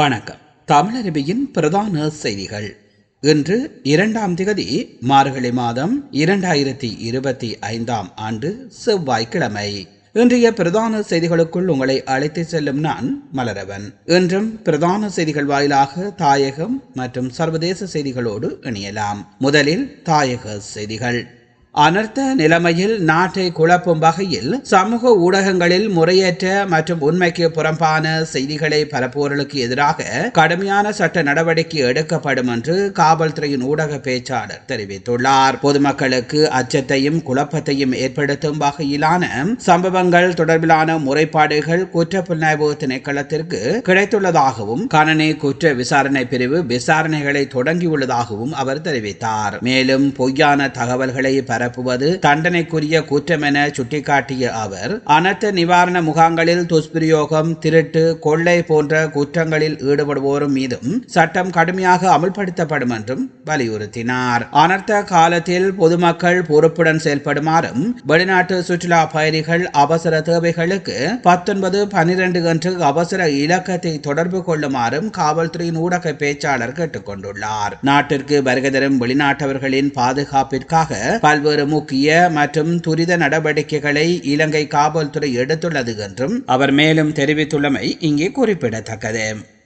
வணக்கம். தமிழருவியின் பிரதான செய்திகள். இன்று இரண்டாம் திகதி மார்கழி மாதம் இரண்டாயிரத்தி இருபத்தி ஐந்தாம் ஆண்டு செவ்வாய்க்கிழமை. இன்றைய பிரதான செய்திகளுக்குள் உங்களை அழைத்து செல்லும் நான் மலரவன். இன்றும் பிரதான செய்திகள் வாயிலாக தாயகம் மற்றும் சர்வதேச செய்திகளோடு இணையலாம். முதலில் தாயக செய்திகள். அனர்த்த நிலைமையில் நாட்டை குழப்பும் வகையில் சமூக ஊடகங்களில் முறையற்ற மற்றும் உண்மைக்கு புறம்பான செய்திகளை பரப்புவோர்களுக்கு எதிராக கடுமையான சட்ட நடவடிக்கை எடுக்கப்படும் என்று காவல்துறையின் ஊடக பேச்சாளர் தெரிவித்துள்ளார். பொதுமக்களுக்கு அச்சத்தையும் குழப்பத்தையும் ஏற்படுத்தும் வகையிலான சம்பவங்கள் தொடர்பிலான முறைப்பாடுகள் குற்ற புலனாய்வு திணைக்களத்திற்கு கிடைத்துள்ளதாகவும் கணனி குற்ற விசாரணை பிரிவு விசாரணைகளை தொடங்கியுள்ளதாகவும் அவர் தெரிவித்தார். மேலும் பொய்யான தகவல்களை பரப்புவது தண்டனைக்குரிய குற்றம் என சுட்டிக்காட்டிய அவர் அனர்த்த நிவாரண முகாங்களில் துஷ்பிரயோகம் திருட்டு கொள்ளை போன்ற குற்றங்களில் ஈடுபடுவோரும் மீதும் சட்டம் கடுமையாக அமல்படுத்தப்படும் என்றும் வலியுறுத்தினார். அனர்த்த காலத்தில் பொதுமக்கள் பொறுப்புடன் செயல்படுமாறும் வெளிநாட்டு சுற்றுலா பயணிகள் அவசர தேவைகளுக்கு பத்தொன்பது பனிரெண்டு என்று அவசர இலக்கத்தை தொடர்பு கொள்ளுமாறும் காவல்துறையின் ஊடக பேச்சாளர் கேட்டுக்கொண்டுள்ளார். நாட்டிற்கு வருகை தரும் வெளிநாட்டவர்களின் பாதுகாப்பிற்காக பல்வேறு முக்கிய மற்றும் துரித நடவடிக்கைகளை இலங்கை காவல்துறை எடுத்துள்ளது என்றும் அவர் மேலும் தெரிவித்துள்ளமை இங்கே குறிப்பிடத்தக்கது.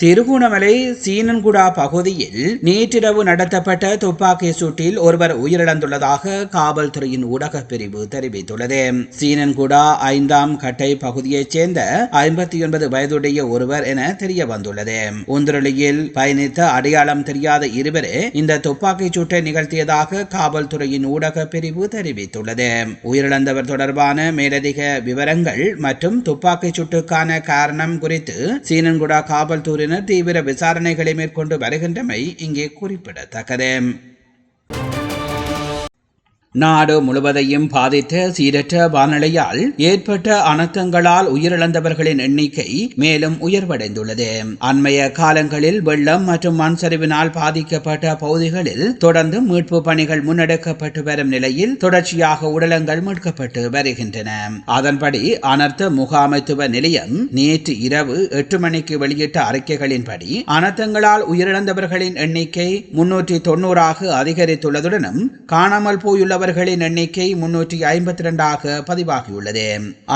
திருகோணமலை சீனன்குடா பகுதியில் நேற்றிரவு நடத்தப்பட்ட துப்பாக்கி சூட்டில் ஒருவர் உயிரிழந்துள்ளதாக காவல்துறையின் ஊடக பிரிவு தெரிவித்துள்ளது. சீனன்குடா ஐந்தாம் கட்டை பகுதியைச் சேர்ந்த ஐம்பத்தி ஒன்பது வயதுடைய ஒருவர் என தெரிய வந்துள்ளது உந்திரளியில் பயணித்த அடையாளம் தெரியாத இருவரே இந்த துப்பாக்கி சூட்டை நிகழ்த்தியதாக காவல்துறையின் ஊடக பிரிவு தெரிவித்துள்ளது. உயிரிழந்தவர் தொடர்பான மேலதிக விவரங்கள் மற்றும் துப்பாக்கி சூட்டுக்கான காரணம் குறித்து சீனன்குடா காவல்துறை குழுவினர் தீவிர விசாரணைகளை மேற்கொண்டு வருகின்றமை இங்கே குறிப்பிடத்தக்கது. நாடு முழுவதையும் பாதித்த சீரற்ற வானிலையால் ஏற்பட்ட அனர்த்தங்களால் உயிரிழந்தவர்களின் எண்ணிக்கை மேலும் உயர்வடைந்துள்ளது. அண்மைய காலங்களில் வெள்ளம் மற்றும் மண் சரிவினால் பாதிக்கப்பட்ட பகுதிகளில் தொடர்ந்து மீட்பு பணிகள் முன்னெடுக்கப்பட்டு வரும் நிலையில் தொடர்ச்சியாக உடலங்கள் மீட்கப்பட்டு வருகின்றன. அதன்படி அனர்த்த முகாமைத்துவ நிலையம் நேற்று இரவு எட்டு மணிக்கு வெளியிட்ட அறிக்கைகளின்படி அனர்த்தங்களால் உயிரிழந்தவர்களின் எண்ணிக்கை முன்னூற்றி தொன்னூறாக அதிகரித்துள்ளதுடனும் காணாமல் போயுள்ள உள்ளவர்களின் எண்ணிக்கை முன்னூற்றி ஐம்பத்தி இரண்டாக பதிவாகியுள்ளது.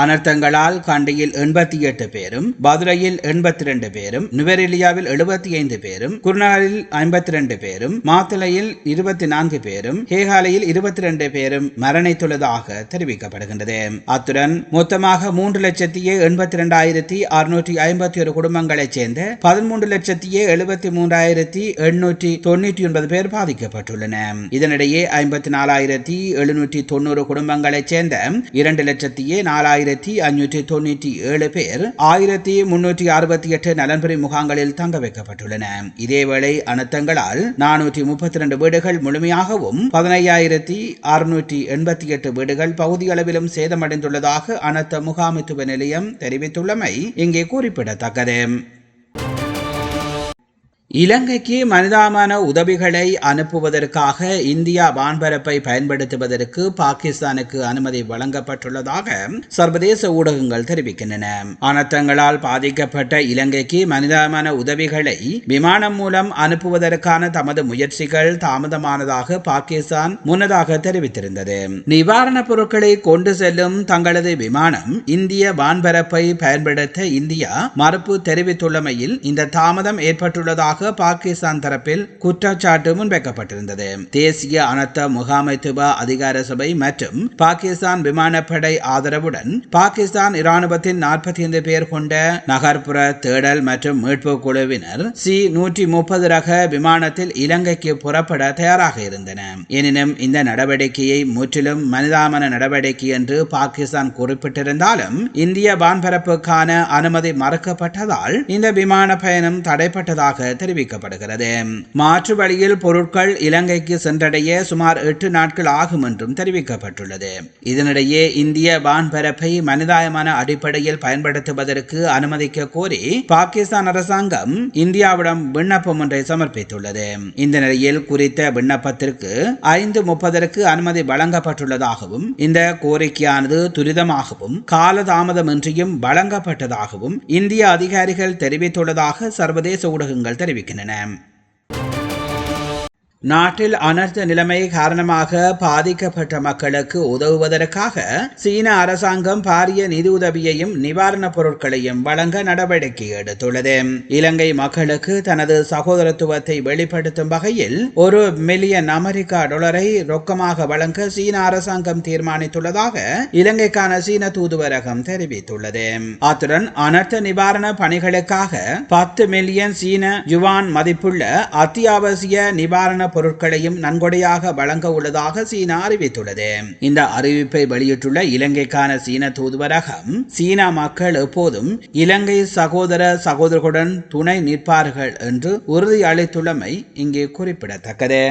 அனர்த்தங்களால் கண்டியில் எண்பத்தி எட்டு பேரும் மதுரையில் எண்பத்தி இரண்டு பேரும் நுவரெலியாவில் எழுபத்தி ஐந்து பேரும் குருநாளில் ஐம்பத்தி இரண்டு பேரும் மாத்தளையில் இருபத்தி நான்கு பேரும் ஹேகாலையில் இருபத்தி இரண்டு பேரும் மரணித்துள்ளதாக தெரிவிக்கப்படுகின்றது. அத்துடன் மொத்தமாக மூன்று லட்சத்தியே எண்பத்தி இரண்டாயிரத்தி அறுநூற்றி ஐம்பத்தி ஒரு குடும்பங்களைச் சேர்ந்த பதிமூன்று லட்சத்தியே எழுபத்தி மூன்றாயிரத்தி எண்ணூற்றி தொண்ணூற்றி ஒன்பது பேர் பாதிக்கப்பட்டுள்ளன இதனிடையே ஐம்பத்தி நாலாயிரத்தி எழுநூற்றி தொண்ணூறு குடும்பங்களைச் சேர்ந்த இரண்டு லட்சத்தியே நாலாயிரத்தி அஞ்சூற்றி தொண்ணூற்றி ஏழு பேர் ஆயிரத்தி முன்னூற்றி அறுபத்தி எட்டு நலன்புரி முகாம்களில் தங்க வைக்கப்பட்டுள்ளன. இதேவேளை அனர்த்தங்களால் நானூற்றி முப்பத்தி இரண்டு வீடுகள் முழுமையாகவும் பதினையாயிரத்தி அறுநூற்றி எண்பத்தி எட்டு வீடுகள் பகுதியளவிலும் சேதமடைந்துள்ளதாக அனர்த்த முகாமைத்துவ நிலையம் தெரிவித்துள்ளமை இங்கே குறிப்பிடத்தக்கது. இலங்கைக்கு மனிதாமான உதவிகளை அனுப்புவதற்காக இந்தியா வான்பரப்பை பயன்படுத்துவதற்கு பாகிஸ்தானுக்கு அனுமதி வழங்கப்பட்டுள்ளதாக சர்வதேச ஊடகங்கள் தெரிவிக்கின்றன. அனர்த்தங்களால் பாதிக்கப்பட்ட இலங்கைக்கு மனிதாமான உதவிகளை விமானம் மூலம் அனுப்புவதற்கான தமது முயற்சிகள் தாமதமானதாக பாகிஸ்தான் முன்னதாக தெரிவித்திருந்தது. நிவாரணப் பொருட்களை கொண்டு செல்லும் தங்களது விமானம் இந்திய வான்பரப்பை பயன்படுத்த இந்தியா மறுப்பு தெரிவித்துள்ளமையில் இந்த தாமதம் ஏற்பட்டுள்ளதாக பாகிஸ்தான் தரப்பில் குற்றச்சாட்டு முன்வைக்கப்பட்டிருந்தது. தேசிய அனர்த்த முகாமைத்துவ அதிகார சபை மற்றும் பாகிஸ்தான் விமானப்படை ஆதரவுடன் பாகிஸ்தான் இராணுவத்தின் நாற்பத்தி ஐந்து பேர் கொண்ட நகர்ப்புற தேடல் மற்றும் மீட்பு குழுவினர் சி நூற்றி முப்பது ரக விமானத்தில் இலங்கைக்கு புறப்பட தயாராக இருந்தன. எனினும் இந்த நடவடிக்கையை முற்றிலும் மனிதாமன நடவடிக்கை என்று பாகிஸ்தான் குறிப்பிட்டிருந்தாலும் இந்திய வான்பரப்புக்கான அனுமதி மறுக்கப்பட்டதால் இந்த விமான பயணம் தடைப்பட்டதாக தெரிவித்தார் தெரிவிக்கப்படுகிறது. மாற்று வழியில் பொருட்கள் இலங்கைக்கு சென்றடைய சுமார் எட்டு நாட்கள் ஆகும் என்றும் தெரிவிக்கப்பட்டுள்ளது. இதனிடையே இந்திய வான்பரப்பை மனிதாயமான அடிப்படையில் பயன்படுத்துவதற்கு அனுமதிக்க கோரி பாகிஸ்தான் அரசாங்கம் இந்தியாவிடம் விண்ணப்பம் ஒன்றை சமர்ப்பித்துள்ளது. இந்த நிலையில் குறித்த விண்ணப்பத்திற்கு ஐந்து முப்பதற்கு அனுமதி வழங்கப்பட்டுள்ளதாகவும் இந்த கோரிக்கையானது துரிதமாகவும் காலதாமதமின்றியும் வழங்கப்பட்டதாகவும் இந்திய அதிகாரிகள் தெரிவித்துள்ளதாக சர்வதேச ஊடகங்கள் தெரிவிக்கின்றன நாட்டில் அனர்த்த நிலைமை காரணமாக பாதிக்கப்பட்ட மக்களுக்கு உதவுவதற்காக சீன அரசாங்கம் பாரிய நிதியுதவியையும் நிவாரணப் பொருட்களையும் வழங்க நடவடிக்கை எடுத்துள்ளது. இலங்கை மக்களுக்கு தனது சகோதரத்துவத்தை வெளிப்படுத்தும் வகையில் ஒரு மில்லியன் அமெரிக்கா டாலரை ரொக்கமாக வழங்க சீன அரசாங்கம் தீர்மானித்துள்ளதாக இலங்கைக்கான சீன தூதுவரகம் தெரிவித்துள்ளது. அத்துடன் அனர்த்த நிவாரண பணிகளுக்காக பத்து மில்லியன் சீன யுவான் மதிப்புள்ள அத்தியாவசிய நிவாரண பொருட்களையும் நன்கொடையாக வழங்க உள்ளதாக சீனா அறிவித்துள்ளது. இந்த அறிவிப்பை வெளியிட்டுள்ள இலங்கைக்கான சீன தூதுவரகம் சீனா மக்கள் எப்போதும் இலங்கை சகோதர சகோதரர்களுடன் துணை நிற்பார்கள் என்று உறுதி அளித்துள்ளமை இங்கே குறிப்பிடத்தக்கது.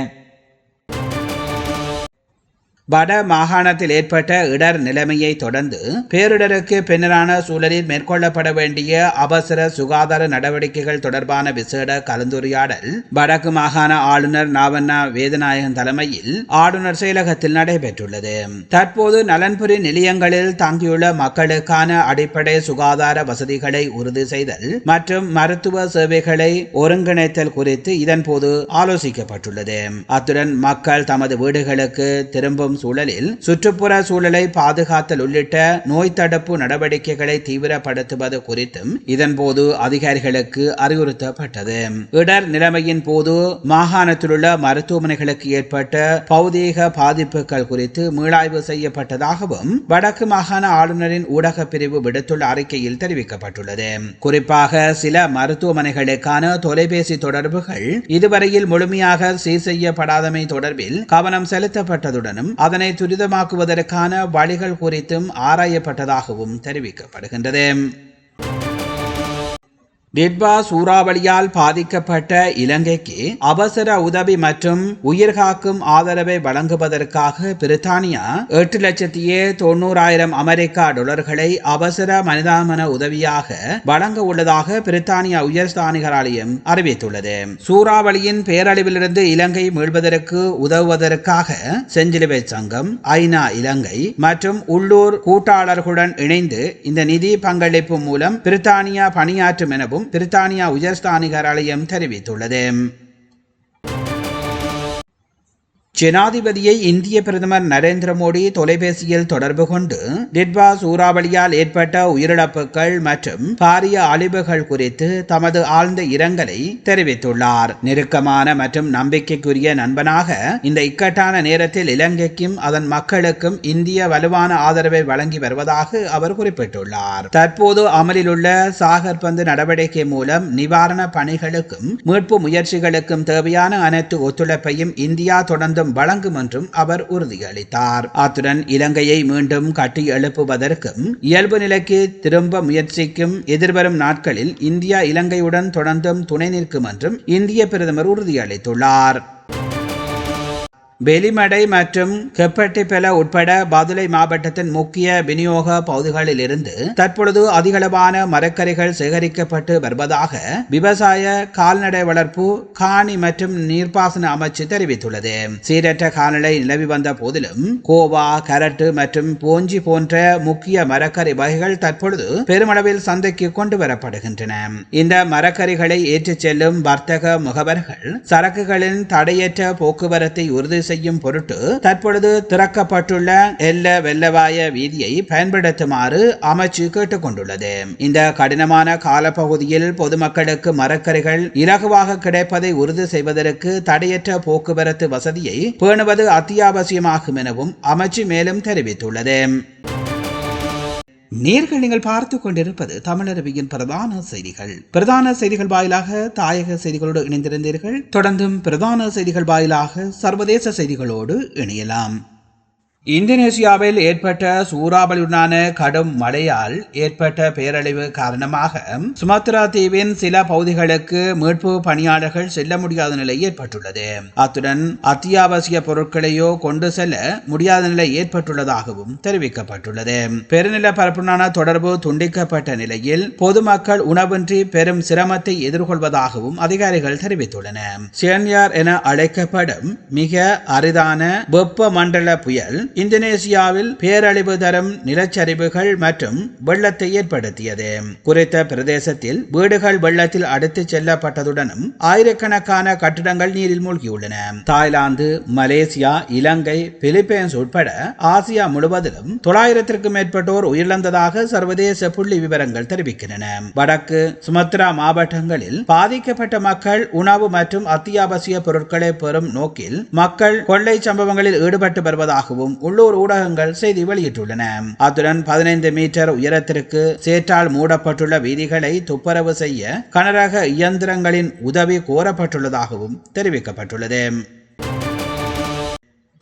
வட மாகாணத்தில் ஏற்பட்ட இடர் நிலைமையை தொடர்ந்து பேரிடருக்கு பின்னரான சூழலில் மேற்கொள்ளப்பட வேண்டிய அவசர சுகாதார நடவடிக்கைகள் தொடர்பான விசேட கலந்துரையாடல் வடக்கு மாகாண ஆளுநர் நாவண்ணா வேதநாயகன் தலைமையில் ஆளுநர் செயலகத்தில் நடைபெற்றுள்ளது. தற்போது நலன்புரி நிலையங்களில் தங்கியுள்ள மக்களுக்கான அடிப்படை சுகாதார வசதிகளை உறுதி செய்தல் மற்றும் மருத்துவ சேவைகளை ஒருங்கிணைத்தல் குறித்து இதன்போது ஆலோசிக்கப்பட்டுள்ளது. அத்துடன் மக்கள் தமது வீடுகளுக்கு திரும்பும் சூழலில் சுற்றுப்புற சூழலை பாதுகாத்தல் உள்ளிட்ட நோய் தடுப்பு நடவடிக்கைகளை தீவிரப்படுத்துவது குறித்தும் இதன்போது அதிகாரிகளுக்கு அறிவுறுத்தப்பட்டது. இடர் நிலைமையின் போது மாகாணத்திலுள்ள மருத்துவமனைகளுக்கு ஏற்பட்ட பௌதீக பாதிப்புகள் குறித்து மீளாய்வு செய்யப்பட்டதாகவும் வடக்கு மாகாண ஆளுநரின் ஊடக பிரிவு விடுத்துள்ள அறிக்கையில் தெரிவிக்கப்பட்டுள்ளது. குறிப்பாக சில மருத்துவமனைகளுக்கான தொலைபேசி தொடர்புகள் இதுவரையில் முழுமையாக சீர் செய்யப்படாதமை தொடர்பில் கவனம் செலுத்தப்பட்டதுடனும் அதனை துரிதமாக்குவதற்கான வழிகள் குறித்தும் ஆராயப்பட்டதாகவும் தெரிவிக்கப்படுகின்றது. டிட்வா சூறாவளியால் பாதிக்கப்பட்ட இலங்கைக்கு அவசர உதவி மற்றும் உயிர்காக்கும் ஆதரவை வழங்குவதற்காக பிரித்தானியா எட்டு லட்சத்தியே தொண்ணூறாயிரம் அமெரிக்கா டாலர்களை அவசர மனிதாமன உதவியாக வழங்க உள்ளதாக பிரித்தானியா உயர்ஸ்தானிகராலயம் அறிவித்துள்ளது. சூறாவளியின் பேரழிவிலிருந்து இலங்கை மீள்வதற்கு உதவுவதற்காக செஞ்சிலுவை சங்கம் ஐநா இலங்கை மற்றும் உள்ளூர் கூட்டாளர்களுடன் இணைந்து இந்த நிதி பங்களிப்பு மூலம் பிரித்தானியா பணியாற்றும் எனவும் திருத்தானியா உயர்ஸ்தானிகர் ஆலயம் தெரிவித்துள்ளது. ஜனாதிபதியை இந்திய பிரதமர் நரேந்திர மோடி தொலைபேசியில் தொடர்பு கொண்டு டிட்வா சூறாவளியால் ஏற்பட்ட உயிரிழப்புகள் மற்றும் பாரிய அழிவுகள் குறித்து தமது ஆழ்ந்த இரங்கலை தெரிவித்துள்ளார். நெருக்கமான மற்றும் நம்பிக்கைக்குரிய நண்பனாக இந்த இக்கட்டான நேரத்தில் இலங்கைக்கும் அதன் மக்களுக்கும் இந்திய வலுவான ஆதரவை வழங்கி வருவதாக அவர் குறிப்பிட்டுள்ளார். தற்போது அமலில் உள்ள சாகர் பந்து நடவடிக்கை மூலம் நிவாரண பணிகளுக்கும் மீட்பு முயற்சிகளுக்கும் தேவையான அனைத்து ஒத்துழைப்பையும் இந்தியா தொடர்ந்து மீண்டும் வழங்கும் என்றும் அவர் உறுதியளித்தார். அத்துடன் இலங்கையை மீண்டும் கட்டி எழுப்புவதற்கும் இயல்பு நிலைக்கு திரும்ப முயற்சிக்கும் எதிர்வரும் நாட்களில் இந்தியா இலங்கையுடன் தொடர்ந்தும் துணை நிற்கும் என்றும் இந்திய பிரதமர் உறுதியளித்துள்ளார். வெளிமடை மற்றும் கெப்பட்டிப்பெல உட்பட பதுளை மாவட்டத்தின் முக்கிய விநியோக பகுதிகளில் இருந்து தற்பொழுது அதிகளவான மரக்கறிகள் சேகரிக்கப்பட்டு வருவதாக விவசாய கால்நடை வளர்ப்பு காணி மற்றும் நீர்ப்பாசன அமைச்சு தெரிவித்துள்ளது. சீரற்ற காலநிலை நிலவி வந்த போதிலும் கோவா கரட்டு மற்றும் போஞ்சி போன்ற முக்கிய மரக்கறி வகைகள் தற்பொழுது பெருமளவில் சந்தைக்கு கொண்டு வரப்படுகின்றன. இந்த மரக்கறிகளை ஏற்றிச் செல்லும் வர்த்தக முகவர்கள் சரக்குகளின் தடையற்ற போக்குவரத்தை உறுதி செய்யும் பொருட்டு தற்பொழுது திறக்கப்பட்டுள்ள எல்ல வெள்ளவாய வீதியை பயன்படுத்துமாறு அமைச்சு கேட்டுக்கொண்டுள்ளது. இந்த கடினமான காலப்பகுதியில் பொதுமக்களுக்கு மரக்கறிகள் இலகுவாக கிடைப்பதை உறுதி செய்வதற்கு தடையற்ற போக்குவரத்து வசதியை பேணுவது அத்தியாவசியமாகும் எனவும் அமைச்சு மேலும் தெரிவித்துள்ளது. நேர்கள் நீங்கள் பார்த்து கொண்டிருப்பது தமிழரவியின் பிரதான செய்திகள். பிரதான செய்திகள் வாயிலாக தாயக செய்திகளோடு இணைந்திருந்தீர்கள். தொடர்ந்தும் பிரதான செய்திகள் வாயிலாக சர்வதேச செய்திகளோடு இணையலாம். இந்தோனேசியாவில் ஏற்பட்ட சூறாவளியுடனான கடும் மழையால் ஏற்பட்ட பேரழிவு காரணமாக சுமத்ரா தீவின் சில பகுதிகளுக்கு மீட்பு பணியாளர்கள் செல்ல முடியாத நிலை ஏற்பட்டுள்ளது. அத்துடன் அத்தியாவசிய பொருட்களையோ கொண்டு செல்ல முடியாத நிலை ஏற்பட்டுள்ளதாகவும் தெரிவிக்கப்பட்டுள்ளது. பெருநில பரப்புடனான தொடர்பு துண்டிக்கப்பட்ட நிலையில் பொதுமக்கள் உணவின்றி பெரும் சிரமத்தை எதிர்கொள்வதாகவும் அதிகாரிகள் தெரிவித்துள்ளனர் சியன்யார் என அழைக்கப்படும் மிக அரிதான வெப்ப மண்டல புயல் இந்தோனேசியாவில் பேரழிவு தரும் நிலச்சரிவுகள் மற்றும் வெள்ளத்தை ஏற்படுத்தியது. குறித்த பிரதேசத்தில் வீடுகள் வெள்ளத்தில் அடுத்து செல்லப்பட்டதுடனும் ஆயிரக்கணக்கான கட்டிடங்கள் நீரில் மூழ்கியுள்ளன. தாய்லாந்து மலேசியா இலங்கை பிலிப்பைன்ஸ் உட்பட ஆசியா முழுவதிலும் தொள்ளாயிரத்திற்கும் மேற்பட்டோர் உயிரிழந்ததாக சர்வதேச புள்ளி விவரங்கள் தெரிவிக்கின்றன. வடக்கு சுமத்ரா மாவட்டங்களில் பாதிக்கப்பட்ட மக்கள் உணவு மற்றும் அத்தியாவசிய பொருட்களை பெறும் நோக்கில் மக்கள் கொள்ளை சம்பவங்களில் ஈடுபட்டு வருவதாகவும் உள்ளூர் ஊடகங்கள் செய்தி வெளியிட்டுள்ளன. அத்துடன் பதினைந்து மீட்டர் உயரத்திற்கு சேற்றால் மூடப்பட்டுள்ள வீதிகளை துப்புரவு செய்ய கனரக இயந்திரங்களின் உதவி கோரப்பட்டுள்ளதாகவும் தெரிவிக்கப்பட்டுள்ளது.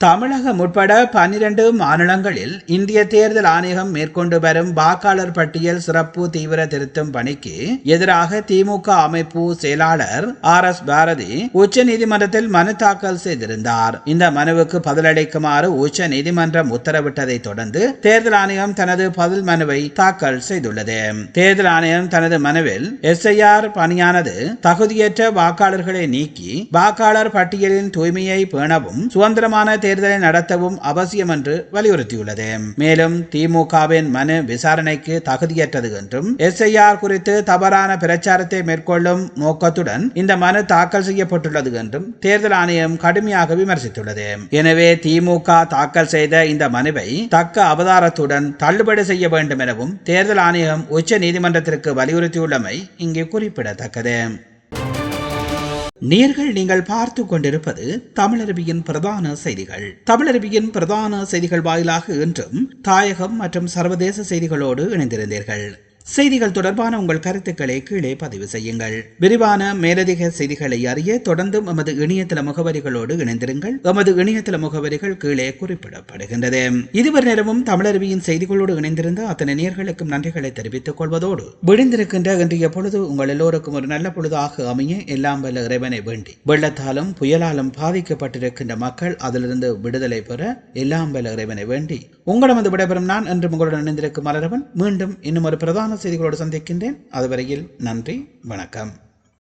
தமிழகம் உட்பட பன்னிரண்டு மாநிலங்களில் இந்திய தேர்தல் ஆணையகம் மேற்கொண்டு வரும் வாக்காளர் பட்டியல் சிறப்பு தீவிர திருத்தும் பணிக்கு எதிராக திமுக அமைப்பு செயலாளர் ஆர் எஸ் பாரதி உச்ச நீதிமன்றத்தில் மனு தாக்கல் செய்திருந்தார். இந்த மனுவுக்கு பதிலளிக்குமாறு உச்ச நீதிமன்றம் உத்தரவிட்டதை தொடர்ந்து தேர்தல் ஆணையம் தனது பதில் மனுவை தாக்கல் செய்துள்ளது. தேர்தல் ஆணையம் தனது மனுவில் எஸ்ஐஆர் பணியானது தகுதியற்ற வாக்காளர்களை நீக்கி வாக்காளர் பட்டியலின் தூய்மையை பேணவும் சுதந்திரமான தேர்தலை நடத்தவும் அவசியம் என்று வலியுறுத்தியுள்ளது. மேலும் திமுகவின் மனு விசாரணைக்கு தகுதியற்றது என்றும் எஸ்ஐஆர் குறித்து தவறான பிரச்சாரத்தை மேற்கொள்ளும் நோக்கத்துடன் இந்த மனு தாக்கல் செய்யப்பட்டுள்ளது என்றும் தேர்தல் ஆணையம் கடுமையாக விமர்சித்துள்ளது. எனவே திமுக தாக்கல் செய்த இந்த மனுவை தக்க அவதாரத்துடன் தள்ளுபடி செய்ய வேண்டும் எனவும் தேர்தல் ஆணையம் உச்ச நீதிமன்றத்திற்கு வலியுறுத்தியுள்ளமை இங்கே குறிப்பிடத்தக்கது. நேர்கள் நீங்கள் பார்த்து கொண்டிருப்பது தமிழருவியின் பிரதான செய்திகள். தமிழருவியின் பிரதான செய்திகள் வாயிலாக இன்றும் தாயகம் மற்றும் சர்வதேச செய்திகளோடு இணைந்திருந்தீர்கள். செய்திகள் தொடர்பான உங்கள் கருத்துக்களை கீழே பதிவு செய்யுங்கள். விரிவான மேலதிக செய்திகளை அறிய தொடர்ந்தும் எமது இணையதள முகவரிகளோடு இணைந்திருங்கள். எமது இணையதள முகவரிகள் கீழே குறிப்பிடப்படுகின்றது. இதுவரை நேரமும் தமிழருவியின் செய்திகளோடு இணைந்திருந்த அத்தனை நேர்களுக்கும் நன்றிகளை தெரிவித்துக் கொள்வதோடு விழுந்திருக்கின்ற இன்றைய பொழுது உங்கள் எல்லோருக்கும் ஒரு நல்ல பொழுதாக அமைய எல்லாம் வல்ல இறைவனை வேண்டி. வெள்ளத்தாலும் புயலாலும் பாதிக்கப்பட்டிருக்கின்ற மக்கள் அதிலிருந்து விடுதலை பெற எல்லாம் வல்ல இறைவனை வேண்டி. உங்களிடம் விடைபெறும் நான் என்று உங்களுடன் இணைந்திருக்கும் மலரவன். மீண்டும் இன்னும் ஒரு பிரதான செய்திகளோடு சந்திக்கின்றேன். அதுவரையில் நன்றி வணக்கம்.